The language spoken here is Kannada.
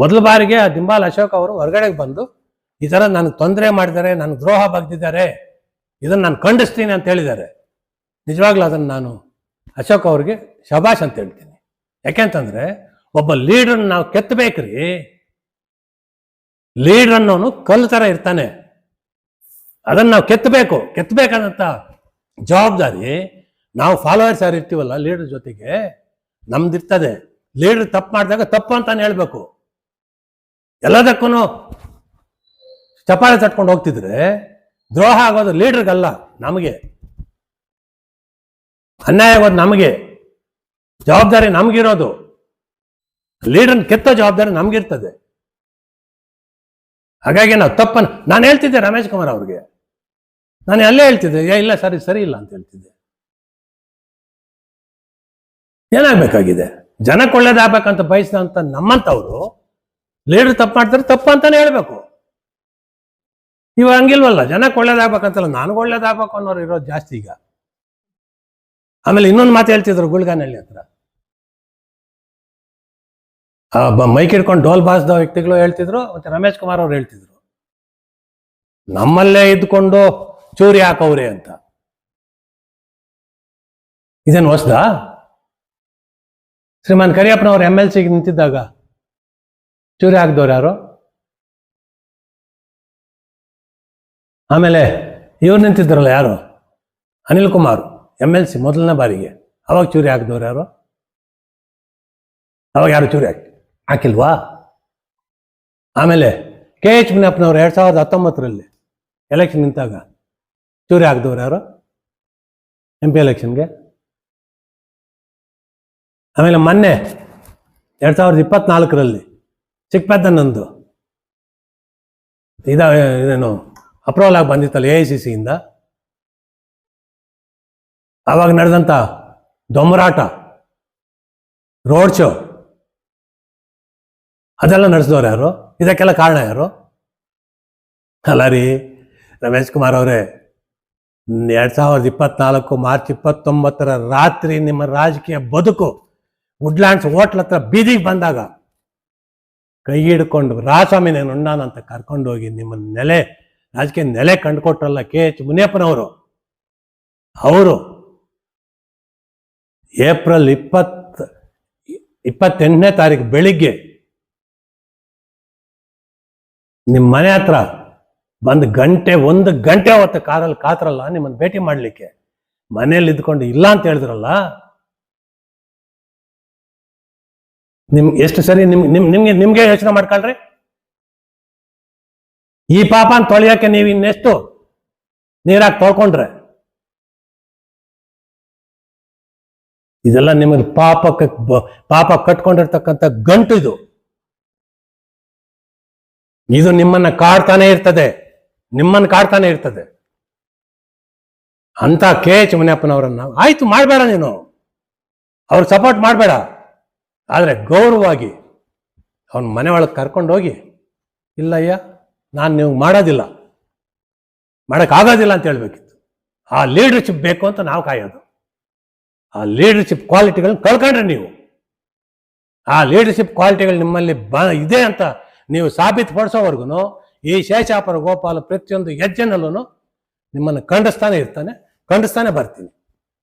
ಮೊದಲ ಬಾರಿಗೆ ಆ ದಿಂಬಾಲ್ ಅಶೋಕ್ ಅವರು ಹೊರಗಡೆಗೆ ಬಂದು, ಈ ಥರ ನನಗೆ ತೊಂದರೆ ಮಾಡಿದ್ದಾರೆ ನನಗೆ ದ್ರೋಹ ಬಗ್ದಿದ್ದಾರೆ ಇದನ್ನು ನಾನು ಖಂಡಿಸ್ತೀನಿ ಅಂತ ಹೇಳಿದ್ದಾರೆ ನಿಜವಾಗ್ಲೂ ಅದನ್ನು ನಾನು ಅಶೋಕ್ ಅವ್ರಿಗೆ ಶಬಾಷ್ ಅಂತ ಹೇಳ್ತೀನಿ. ಯಾಕೆಂತಂದರೆ ಒಬ್ಬ ಲೀಡ್ರನ್ನ ನಾವು ಕೆತ್ತಬೇಕ್ರಿ ಲೀಡ್ರ್ ಅನ್ನೋನು ಕಲ್ಲು ಥರ ಇರ್ತಾನೆ. ಅದನ್ನು ನಾವು ಕೆತ್ತಬೇಕು ಕೆತ್ತಬೇಕಾದಂಥ ಜವಾಬ್ದಾರಿ ನಾವು ಫಾಲೋವರ್ಸ್ ಯಾರು ಇರ್ತೀವಲ್ಲ, ಲೀಡರ್ ಜೊತೆಗೆ ನಮ್ದಿರ್ತದೆ. ಲೀಡರ್ ತಪ್ಪು ಮಾಡಿದಾಗ ತಪ್ಪು ಅಂತಾನೆ ಹೇಳ್ಬೇಕು. ಎಲ್ಲದಕ್ಕೂ ಚಪಾಲೆ ತಟ್ಕೊಂಡು ಹೋಗ್ತಿದ್ರೆ ದ್ರೋಹ ಆಗೋದು ಲೀಡರ್ಗಲ್ಲ ನಮಗೆ. ಅನ್ಯಾಯ ಆಗೋದು ನಮಗೆ. ಜವಾಬ್ದಾರಿ ನಮಗಿರೋದು. ಲೀಡರ್ನ ಕೆತ್ತ ಜವಾಬ್ದಾರಿ ನಮಗಿರ್ತದೆ. ಹಾಗಾಗಿ ನಾವು ತಪ್ಪನ್ನು ನಾನು ಹೇಳ್ತಿದ್ದೆ ರಮೇಶ್ ಕುಮಾರ್ ಅವ್ರಿಗೆ. ನಾನು ಅಲ್ಲೇ ಹೇಳ್ತಿದ್ದೆ, ಏ ಇಲ್ಲ ಸರಿ ಸರಿ ಇಲ್ಲ ಅಂತ ಹೇಳ್ತಿದ್ದೆ. ಏನಾಗಬೇಕಾಗಿದೆ? ಜನಕ್ಕೆ ಒಳ್ಳೇದಾಗಬೇಕಂತ ಬಯಸಿದಂಥ ನಮ್ಮಂತವ್ರು ಲೀಡರ್ ತಪ್ಪು ಮಾಡ್ತಾರೆ, ತಪ್ಪು ಅಂತಾನೆ ಹೇಳ್ಬೇಕು. ಇವಾಗ ಹಂಗಿಲ್ವಲ್ಲ, ಜನಕ್ಕೆ ಒಳ್ಳೇದಾಗ್ಬೇಕಂತಲ್ಲ, ನನಗೆ ಒಳ್ಳೇದಾಗ್ಬೇಕು ಅನ್ನೋರು ಇರೋದು ಜಾಸ್ತಿ ಈಗ. ಆಮೇಲೆ ಇನ್ನೊಂದು ಮಾತು ಹೇಳ್ತಿದ್ರು ಗುಳ್ಗಾನಹಳ್ಳಿ ಹತ್ರ. ಮೈಕ್ ಹಿಡ್ಕೊಂಡು ಡೋಲ್ ಬಾಸ್ದ ವ್ಯಕ್ತಿಗಳು ಹೇಳ್ತಿದ್ರು, ಮತ್ತೆ ರಮೇಶ್ ಕುಮಾರ್ ಅವ್ರು ಹೇಳ್ತಿದ್ರು. ನಮ್ಮಲ್ಲೇ ಇದ್ಕೊಂಡು ಚೂರಿ ಹಾಕವ್ರೆ ಅಂತ. ಇದೇನು ಹೊಸ್ದಾ? ಶ್ರೀಮಾನ್ ಕರಿಯಪ್ಪನವ್ರು ಎಂ ಎಲ್ ಸಿಗೆ ನಿಂತಿದ್ದಾಗ. ಚೂರಿ ಹಾಕ್ದವ್ರು ಯಾರು? ಆಮೇಲೆ ಇವ್ರು ನಿಂತಿದ್ರಲ್ಲ ಯಾರು? Anil Kumar M L C ಮೊದಲನೇ ಬಾರಿಗೆ. ಅವಾಗ ಚೂರಿ ಹಾಕಿದವ್ರು ಯಾರು? ಅವಾಗ ಯಾರು ಚೂರಿ ಹಾಕಿ, ಹಾಕಿಲ್ವಾ? ಆಮೇಲೆ ಕೆ ಎಚ್ ಮುನಿಯಪ್ಪನವ್ರು ಎರಡು ಸಾವಿರದ ಹತ್ತೊಂಬತ್ತರಲ್ಲಿ ಎಲೆಕ್ಷನ್ ನಿಂತಾಗ ಚೂರಿ ಹಾಕಿದವ್ರು ಯಾರು? ಎಂ ಪಿ ಎಲೆಕ್ಷನ್ಗೆ ಆಮೇಲೆ ಮೊನ್ನೆ ಎರಡು ಸಾವಿರದ ಇಪ್ಪತ್ನಾಲ್ಕರಲ್ಲಿ ಚಿಕ್ಕಪೆದ್ದನಂದು. ಇದ ಇದೇನು ಅಪ್ರೂವಲ್ ಆಗಿ ಬಂದಿತ್ತಲ್ಲ ಎ ಐ ಸಿ ಸಿಯಿಂದ? ಆವಾಗ ನಡೆದಂಥ ದೊಂಬರಾಟ ರೋಡ್ ಶೋ, ಅದೆಲ್ಲ ನಡೆಸಿದವ್ರು ಯಾರು? ಇದಕ್ಕೆಲ್ಲ ಕಾರಣ ಯಾರು? ಅಲ್ಲ ರೀ, ರಮೇಶ್ ಕುಮಾರ್ ಅವರೇ, ಎರಡು ಸಾವಿರದ ಇಪ್ಪತ್ನಾಲ್ಕು ಮಾರ್ಚ್ ಇಪ್ಪತ್ತೊಂಬತ್ತರ ರಾತ್ರಿ ನಿಮ್ಮ ರಾಜಕೀಯ ಬದುಕು, ವುಡ್ಲ್ಯಾಂಡ್ಸ್ ಹೋಟ್ಲ್ ಹತ್ರ ಬೀದಿಗೆ ಬಂದಾಗ ಕೈ ಹಿಡ್ಕೊಂಡು ರಾಸ್ವಾಮಿ ನಾನು ಉಣ್ಣಾನಂತ ಕರ್ಕೊಂಡು ಹೋಗಿ ನಿಮ್ಮ ನೆಲೆ, ರಾಜಕೀಯ ನೆಲೆ ಕಂಡುಕೊಟ್ರಲ್ಲ ಕೆ ಎಚ್ ಮುನಿಯಪ್ಪನವರು. ಅವರು ಏಪ್ರಿಲ್ ಇಪ್ಪತ್, ಇಪ್ಪತ್ತೆಂಟನೇ ತಾರೀಕು ಬೆಳಿಗ್ಗೆ ನಿಮ್ಮ ಮನೆ ಹತ್ರ ಬಂದು ಗಂಟೆ, ಒಂದು ಗಂಟೆ ಹೊತ್ತು ಕಾರಲ್ಲಿ ಕಾತ್ರಲ್ಲ, ನಿಮ್ಮನ್ನು ಭೇಟಿ ಮಾಡಲಿಕ್ಕೆ. ಮನೇಲಿ ಇದ್ಕೊಂಡು ಇಲ್ಲ ಅಂತ ಹೇಳಿದ್ರಲ್ಲ ನಿಮ್, ಎಷ್ಟು ಸರಿ ನಿಮ್ ನಿಮ್, ನಿಮ್ಗೆ ನಿಮ್ಗೆ ಯೋಚನೆ ಮಾಡ್ಕೊಳ್ರಿ. ಈ ಪಾಪನ ತೊಳೆಯಕ್ಕೆ ನೀವು ಇನ್ನೆಷ್ಟು ನೀರಾಗಿ ತೊಳ್ಕೊಂಡ್ರೆ. ಇದೆಲ್ಲ ನಿಮಗೆ ಪಾಪಕ್ಕೆ ಪಾಪ ಕಟ್ಕೊಂಡಿರ್ತಕ್ಕಂಥ ಗಂಟು ಇದು. ಇದು ನಿಮ್ಮನ್ನ ಕಾಡ್ತಾನೆ ಇರ್ತದೆ. ನಿಮ್ಮನ್ನ ಕಾಡ್ತಾನೆ ಇರ್ತದೆ. ಅಂತ ಕೆ ಎಚ್ ಮುನಿಯಪ್ಪನವರನ್ನ ಆಯ್ತು, ಮಾಡಬೇಡ ನೀನು. ಅವ್ರಿಗೆ ಸಪೋರ್ಟ್ ಮಾಡಬೇಡ. ಆದರೆ ಗೌರವವಾಗಿ ಅವನ ಮನೆ ಒಳಗೆ ಕರ್ಕೊಂಡು ಹೋಗಿ, ಇಲ್ಲಯ್ಯ, ನಾನು ನೀವು ಮಾಡೋದಿಲ್ಲ. ಮಾಡೋಕ್ಕಾಗೋದಿಲ್ಲ ಅಂತ ಹೇಳ್ಬೇಕಿತ್ತು. ಆ ಲೀಡರ್ಶಿಪ್ ಬೇಕು ಅಂತ ನಾವು ಕಾಯೋದು. ಆ ಲೀಡರ್ಶಿಪ್ ಕ್ವಾಲಿಟಿಗಳನ್ನ ಕಳ್ಕೊಂಡ್ರೆ ನೀವು. ಆ ಲೀಡರ್ಶಿಪ್ ಕ್ವಾಲಿಟಿಗಳು ನಿಮ್ಮಲ್ಲಿ ಬ, ಇದೆ ಅಂತ ನೀವು ಸಾಬೀತುಪಡಿಸೋವರೆಗೂ ಈ ಶೇಷಾಪುರ ಗೋಪಾಲ ಪ್ರತಿಯೊಂದು ಹೆಜ್ಜೆನಲ್ಲೂ ನಿಮ್ಮನ್ನು ಖಂಡಿಸ್ತಾನೆ ಇರ್ತಾನೆ, ಖಂಡಿಸ್ತಾನೆ ಬರ್ತೀನಿ.